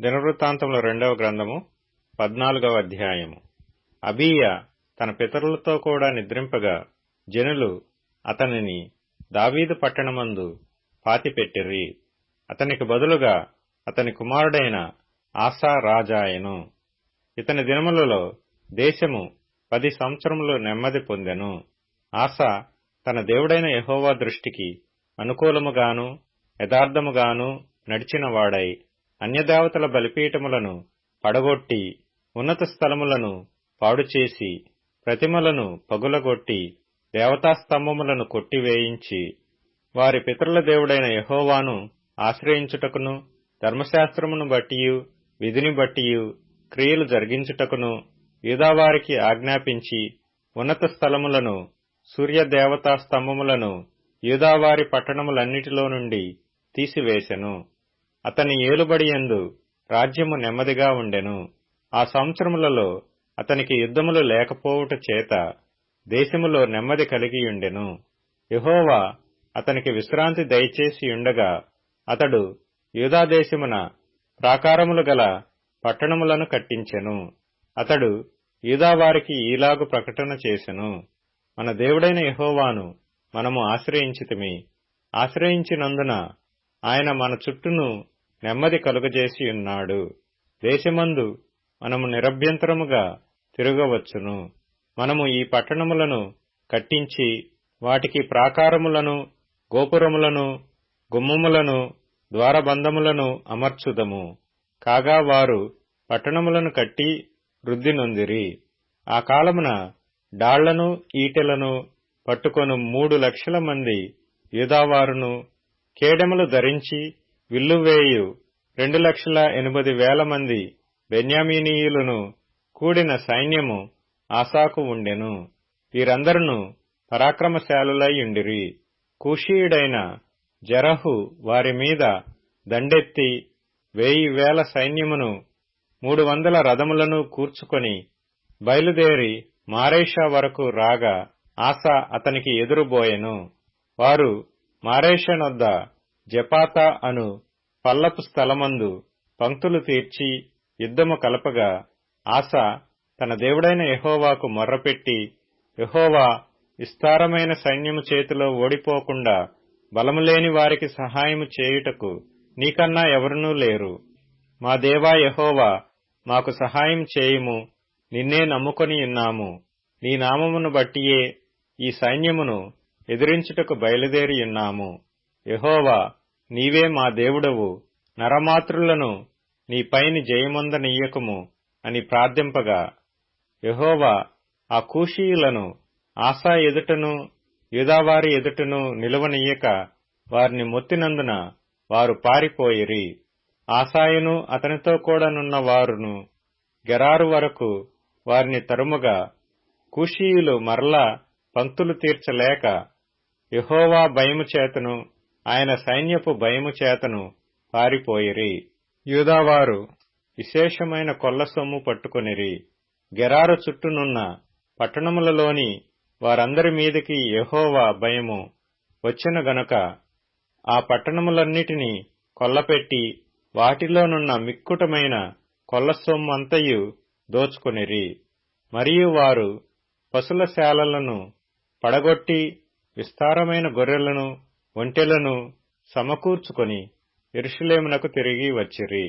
దినవృత్తాంతముల రెండవ గ్రంథము పద్నాలుగవ అధ్యాయము. అబీయ తన పితరులతో కూడా నిద్రింపగా జనులు అతనిని దావీదు పట్టణమందు పాతిపెట్టిరి. అతనికి బదులుగా అతని కుమారుడైన ఆసా రాజాయను ఇతని దినములలో దేశము పది సంవత్సరములు నెమ్మది పొందెను. ఆసా తన దేవుడైన యహోవా దృష్టికి అనుకూలముగాను యథార్థముగాను నడిచినవాడై అన్యదేవతల బలిపీఠములను పడగొట్టి ఉన్నత స్థలములను పాడుచేసి ప్రతిమలను పగులగొట్టి దేవతాస్తంభములను కొట్టివేయించి వారి పితరుల దేవుడైన యహోవాను ఆశ్రయించుటకును ధర్మశాస్త్రమును బట్టియు విధిని బట్టియు క్రియలు జరిగించుటకును యూదావారికి ఆజ్ఞాపించి ఉన్నత స్థలములను సూర్యదేవతా స్తంభములను యూదావారి పట్టణములన్నిటిలో నుండి తీసివేశెను అతని ఏలుబడియందు రాజ్యము నెమ్మదిగా ఉండెను. ఆ సంవత్సరములలో అతనికి యుద్ధములు లేకపోవుట చేత దేశములో నెమ్మది కలిగియుండెను యహోవా అతనికి విశ్రాంతి దయచేసి ఉండగా అతడు యూదాదేశమున ప్రాకారములు గల పట్టణములను కట్టించెను. అతడు యూదావారికి ఈలాగు ప్రకటన చేసెను. మన దేవుడైన యహోవాను మనము ఆశ్రయించితిమి. ఆశ్రయించినందున ఆయన మన చుట్టూను నెమ్మది కలుగజేసి ఉన్నాడు దేశమందు మనము నిరభ్యంతరముగా తిరగవచ్చును. మనము ఈ పట్టణములను కట్టించి వాటికి ప్రాకారములను గోపురములను గుమ్మములను ద్వారబంధములను అమర్చుదము. కాగా వారు పట్టణములను కట్టి వృద్ధి నొందిరి ఆ కాలమున డాళ్ళను ఈటెలను పట్టుకొను మూడు లక్షల మంది యూదావారును కేడెములు ధరించి విల్లువేయు రెండు లక్షల ఎనిమిది వేల మంది బెన్యామీనీయులను కూడిన సైన్యము ఆసాకు ఉండెను. వీరందరును పరాక్రమశాలులయ్యుండిరి. కుషీయుడైన కూషీయుడైన జరహు వారి మీద దండెత్తి వెయ్యి వేల సైన్యమును మూడు వందల రథములను కూర్చుకొని బయలుదేరి మారేషా వరకు రాగా ఆశ అతనికి ఎదురుబోయెను. వారు మారేషనొద్ద జపాతా అను పల్లపు స్థలమందు పంక్తులు తీర్చి యుద్ధము కలపగా ఆస తన దేవుడైన యహోవాకు మొర్రపెట్టి యహోవా విస్తారమైన సైన్యము చేతిలో ఓడిపోకుండా బలములేని వారికి సహాయము చేయుటకు నీకన్నా ఎవరునూ లేరు. మా దేవా యహోవా మాకు సహాయం చేయుము నిన్నే నమ్ముకొని ఉన్నాము. నీ నామమును బట్టియే ఈ సైన్యమును ఎదిరించుటకు బయలుదేరి ఉన్నాము. యహోవా నీవే మా దేవుడవు. నరమాతృలను నీ పైని జయమొందనీయకుము అని ప్రార్థింపగా యహోవా ఆ కూషీయులను ఆశా ఎదుటను యూదావారి ఎదుటను నిలవనీయక వారిని మొత్తినందున వారు పారిపోయిరి. ఆశాయను అతనితో కూడానున్న వారును గెరారు వరకు వారిని తరుముగా కూషీయులు మరలా పంక్తులు తీర్చలేక యహోవా భయము చేతను ఆయన సైన్యపు భయము చేతను పారిపోయిరి. యూదావారు విశేషమైన కొల్ల సొమ్ము పట్టుకొనిరి. గెరారు చుట్టూనున్న పట్టణములలోని వారందరి మీదకి యహోవా భయము వచ్చిన గనుక ఆ పట్టణములన్నిటినీ కొల్లపెట్టి వాటిలోనున్న మిక్కుటమైన కొల్ల సొమ్మంతయు దోచుకొనిరి. మరియు వారు పశుల శాలలను పడగొట్టి విస్తారమైన గొర్రెలను ఒంటెలను సమకూర్చుకొని ఎరుషులేమునకు తిరిగి వచ్చిరి.